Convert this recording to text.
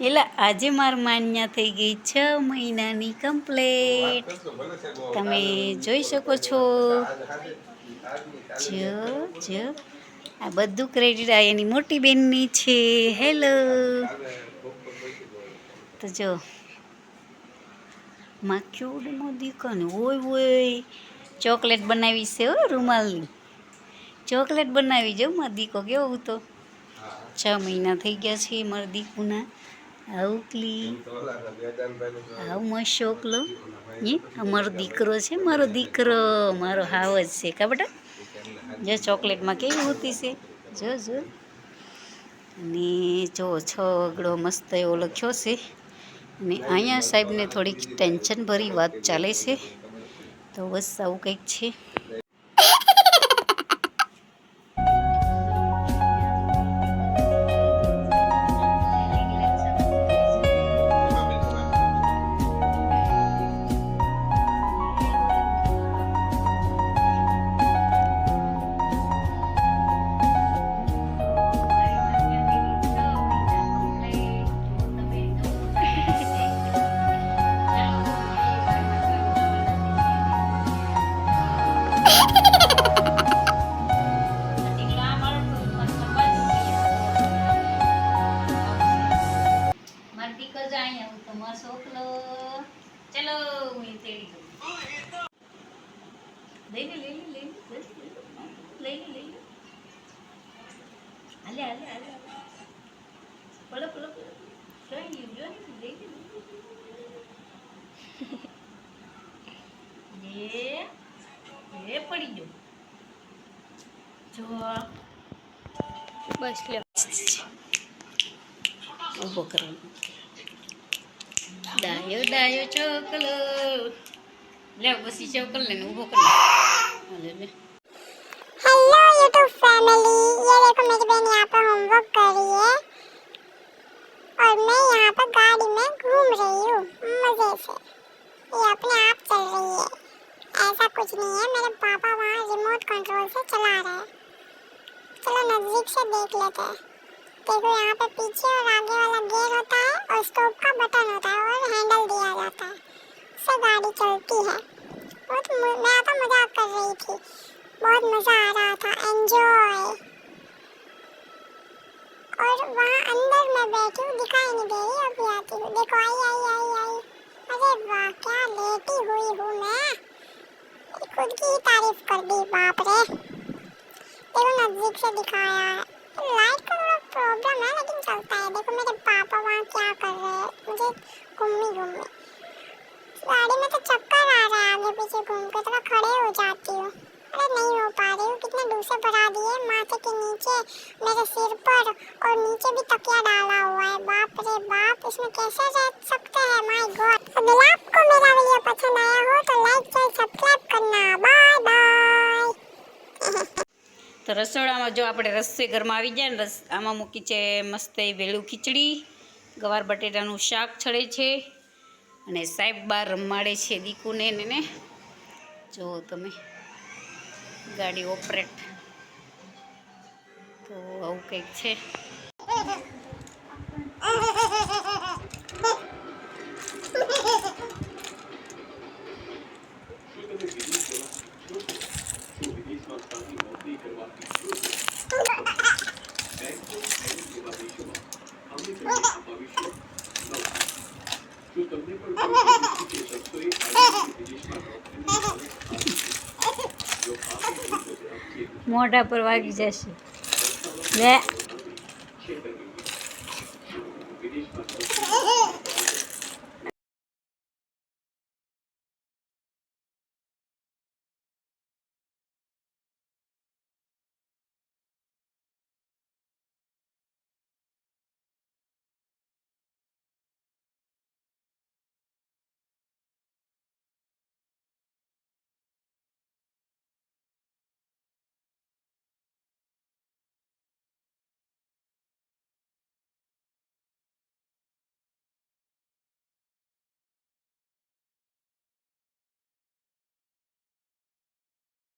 એટલે આજે માર માન્યા થઈ ગઈ છ મહિનાની કમ્પ્લેટ. તમે જોઈ શકો છો. જો જો. આ બધું ક્રેડિટ આ એની મોટી બેનની છે. હેલો તો જો, માં કેવડો દીકાને ઓય ઓય ચોકલેટ બનાવી છે હો રૂમાલની. ચોકલેટ બનાવી જો મારો દીકો કેવું તો છ મહિના થઈ ગયા છે મારા દીકુના. આવકલી આવ મસ્ત શોકલો એ મારો દીકરો છે, મારો દીકરો, મારો હાવ જ છે. કા બેટા? જો ચોકલેટમાં કેવી હોતી છે? જો જો. અને જો છગડો મસ્ત એવો લખ્યો છે. અને અહીંયા સાહેબને થોડીક ટેન્શન ભરી વાત ચાલે છે. તો બસ આવું કંઈક છે. મારી દીકરો જ અહીંયા હું તમારો છોકરો ચલો હું એ તેડી દઉં લઈ લે લઈ લે લઈ લે લઈ લે લઈ લે હાલે હાલે હાલે પડો પડો પડો જોઈ ગયું જો લઈ લે એ એ પડી ગયો જો બસ લ્યો ઊભો કરવાનો ડાયો ડાયો ચોકલો લે પછી ચોકલ ને ઊભો કરી હાલે લે हेलो यूट्यूब फैमिली ये देखो मेरी बहन यहाँ पर होमवर्क कर रही है और मैं यहाँ पर गाड़ी में घूम रही हूँ कुछ नहीं है मेरे पापा वहाँ रिमोट कंट्रोल से चला रहे हैं चलो नजदीक से देख लेते हैं देखो यहाँ पे पीछे और आगे वाला गियर होता है और स्टॉप का बटन होता है और हैंडल दिया जाता है इससे गाड़ी चलती है बहुत मु- मैं तो मजाक कर रही थी बहुत मजा आ रहा था एंजॉय और वहाँ अंदर मैं बैठी हूँ दिखाई नहीं दे रही अभी आती हूँ देखो आई आई आई आई अरे वाह क्या लेटी हुई हूँ मैं खुद की ही तारीफ कर दी बाप रे देखो नजदीक से दिखाया है लाइट का थोड़ा प्रॉब्लम है लेकिन चलता है देखो मेरे पापा वहाँ क्या कर रहे हैं मुझे घूमी घूमी गाड़ी में तो चक्कर आ रहा है आगे पीछे घूम के थोड़ा नीचे मेरे सिर पर और नीचे भी तकिया डाला हुआ है बाप रे बाप इसमें कैसे रह सकते हैं माय गॉड अगर आपको मेरा वीडियो पसंद आया हो तो लाइक शेयर सब्सक्राइब करना बाय बाय તો રસોડામાં જો આપણે રસોઈ ઘરમાં આવી જાય ને રસ આમાં મૂકી છે મસ્ત એ વેલું ખીચડી ગવાર બટેટાનું શાક છળે છે અને સાહેબ બાર રમાડે છે દીકુને ને ને જો તમે ગાડી ઓપરેટ તો આવું કંઈક છે. મોઢા પર વાગી જશે. લે